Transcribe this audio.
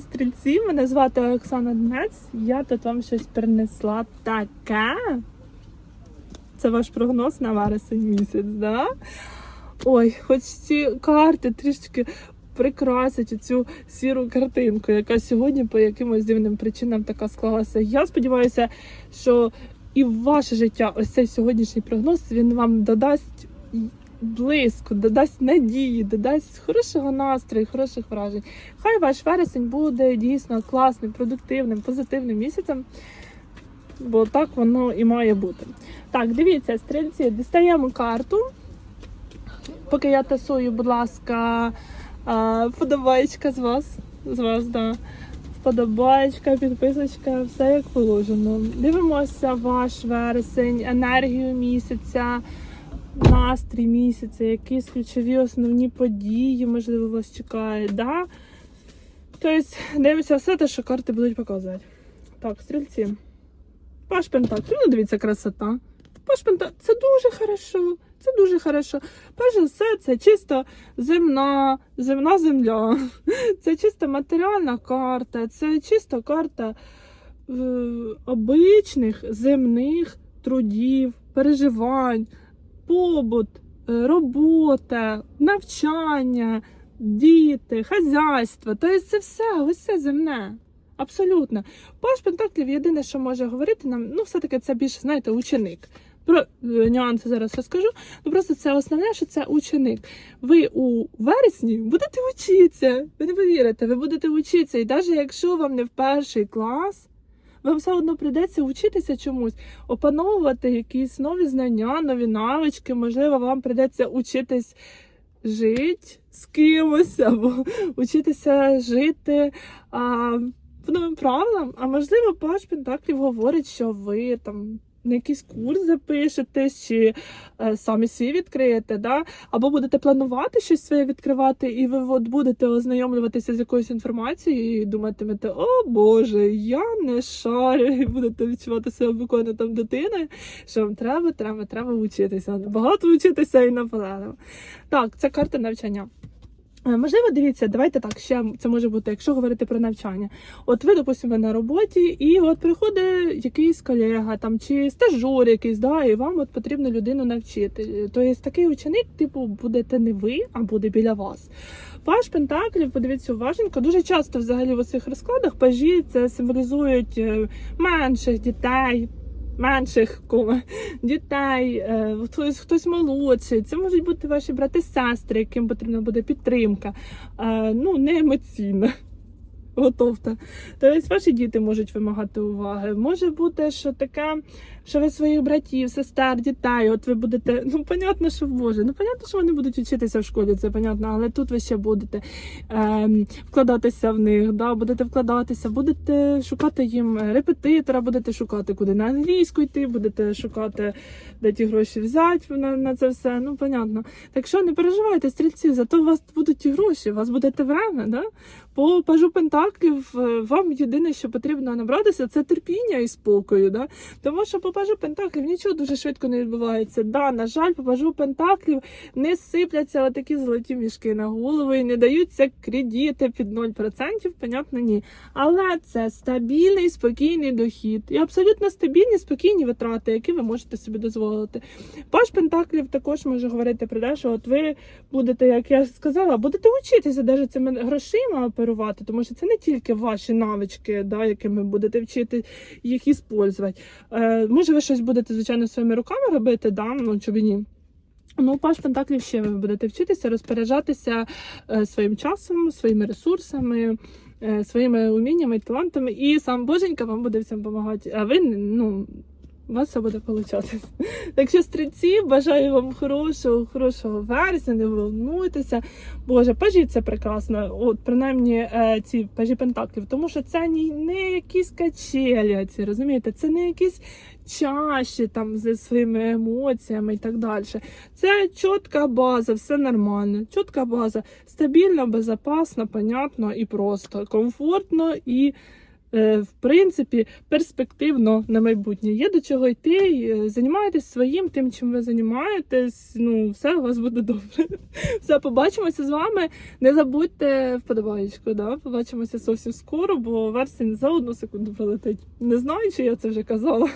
Стрільці, мене звати Оксана Днець. Я тут вам щось принесла таке. Це ваш прогноз на вересень місяць, да? Ой, хоч ці карти трішки прикрасять цю сіру картинку, яка сьогодні по якимось дивним причинам така склалася. Я сподіваюся, що і ваше життя ось цей сьогоднішній прогноз він вам додасть блиску, додасть надії, додасть хорошого настрою, хороших вражень. Хай ваш вересень буде дійсно класним, продуктивним, позитивним місяцем, бо так воно і має бути. Так, дивіться, стрільці, дістаємо карту. Поки я тасую, будь ласка, а, вподобаєчка з вас. З вас, да. Вподобаєчка, підписочка, все як положено. Дивимося ваш вересень, енергію місяця, настрій місяця, якісь ключові основні події, можливо, вас чекають. Да? Тобто, дивимося все те, що карти будуть показувати. Так, стрільці. Паш Пентаклів, ну дивіться, красота. Паш Пентаклів, це дуже хорошо. Це дуже хорошо. Перш за все, це чисто земна, земна земля. Це чисто матеріальна карта, це чисто карта е, обичних земних трудів, переживань, побут, е, робота, навчання, діти, хазяйство. Тобто це все, це земне. Абсолютно. Паш Пентаклів єдине, що може говорити нам, ну, все-таки це більше, знаєте, ученик. Про е, нюанси зараз розкажу. Ну просто це основне, що це ученик. Ви у вересні будете вчитися. Ви не повірите, ви будете вчитися. І навіть якщо вам не в перший клас, вам все одно прийдеться вчитися чомусь, опановувати якісь нові знання, нові навички. Можливо, вам прийдеться учитись жити з кимось, або учитися жити. А, по новим правилам, а можливо, Паш Пентаклів говорить, що ви там на якийсь курс запишетесь, чи е, самі свій відкриєте, да? або будете планувати щось своє відкривати, і ви от будете ознайомлюватися з якоюсь інформацією і думатимете, о Боже, я не шарю, і будете відчувати себе буквально там дитиною, що вам треба, треба, треба вчитися. Багато вчитися і наполегливо. Так, це карта навчання. Е, Можливо, дивіться, давайте так, ще це може бути, якщо говорити про навчання. От ви, допустимо, на роботі, і от приходить якийсь колега там чи стажер якийсь, да, і вам от потрібно людину навчити. Тобто такий ученик, типу, будете не ви, а буде біля вас. Паж Пентаклів, подивіться уважненько, дуже часто взагалі в цих розкладах пажі це символізують е, менших дітей. Менших кома, дітей, е, хтось хтось молодший. Це можуть бути ваші брати сестри, яким потрібна буде підтримка. Е, Ну, не емоційна. Готовте. Тобто ваші діти можуть вимагати уваги. Може бути, що таке, що ви своїх братів, сестер, дітей, от ви будете. Ну, понятно, що Боже. Ну, понятно, що вони будуть вчитися в школі, це понятно, але тут ви ще будете ем, вкладатися в них, да, будете вкладатися, будете шукати їм репетитора, будете шукати, куди на англійську йти, будете шукати, де ті гроші взяти на, на це все. Ну, понятно. Так що не переживайте, стрільці, зато у вас будуть ті гроші, у вас буде те время, да? По пажу Пентаклів е, вам єдине, що потрібно набратися, це терпіння і спокою. Да? Тому що по пажу Пентаклів нічого дуже швидко не відбувається. Да, на жаль, по пажу Пентаклів не сипляться отакі золоті мішки на голову і не даються кредити під 0%, понятно, ні. Але це стабільний, спокійний дохід. І абсолютно стабільні, спокійні витрати, які ви можете собі дозволити. Паж Пентаклів також може говорити про те, що от ви будете, як я сказала, будете вчитися навіть цими грошима оперувати, тому що це не тільки ваші навички, да, якими будете вчити їх іспользувати. Е, може, ви щось будете, звичайно, своїми руками робити, да, ну і ні. Ну, паш Пентаклів ще ви будете вчитися, розпоряджатися е, своїм часом, своїми ресурсами, е, своїми уміннями, талантами, і сам Боженька вам буде всім допомагати. А ви ну. У вас все буде получатись. Так що, стрільці, бажаю вам хорошого, хорошого вересня, не волнуйтеся. Боже, пажі це прекрасно. От принаймні е, ці пажі пентаклів, тому що це не, якісь качелі, розумієте, це не якісь чаші там зі своїми емоціями і так далі. Це чітка база, все нормально. Чітка база, стабільно, безпечно, понятно і просто, комфортно і в принципі, перспективно на майбутнє. Є до чого йти, і, е, займайтесь своїм тим, чим ви займаєтесь. Ну, все у вас буде добре. Все, побачимося з вами. Не забудьте вподобаєчку, да? Побачимося зовсім скоро, бо версія за одну секунду прилетить. Не знаю, чи я це вже казала.